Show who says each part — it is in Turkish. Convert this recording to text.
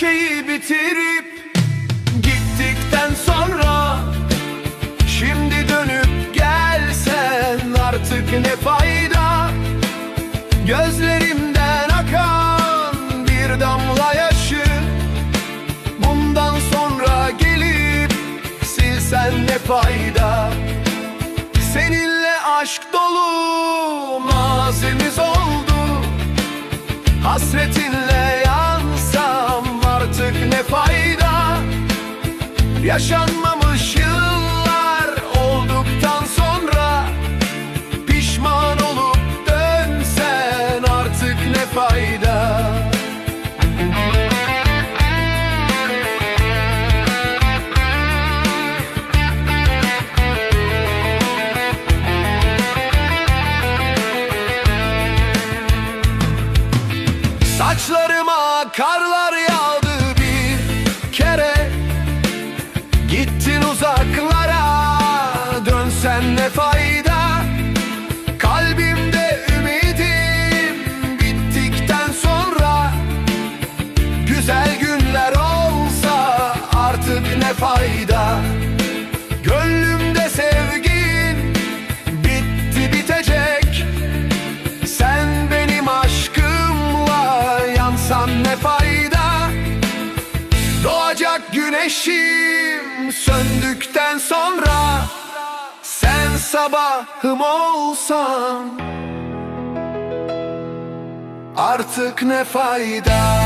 Speaker 1: şeyi bitirip gittikten sonra Şimdi dönüp gelsen artık ne fayda? Gözlerimden akan bir damla yaşı Bundan sonra gelip silsen ne fayda? Seninle aşk dolu mazimiz oldu Hasretinle artık ne fayda? Yaşanmamış yıllar olduktan sonra Pişman olup dönsen artık ne fayda? Saçlarıma karlar uzaklara dönsen ne fayda? Kalbimde ümidim bittikten sonra Güzel günler olsa artık ne fayda güneşim söndükten sonra Sen sabahım olsan Artık ne fayda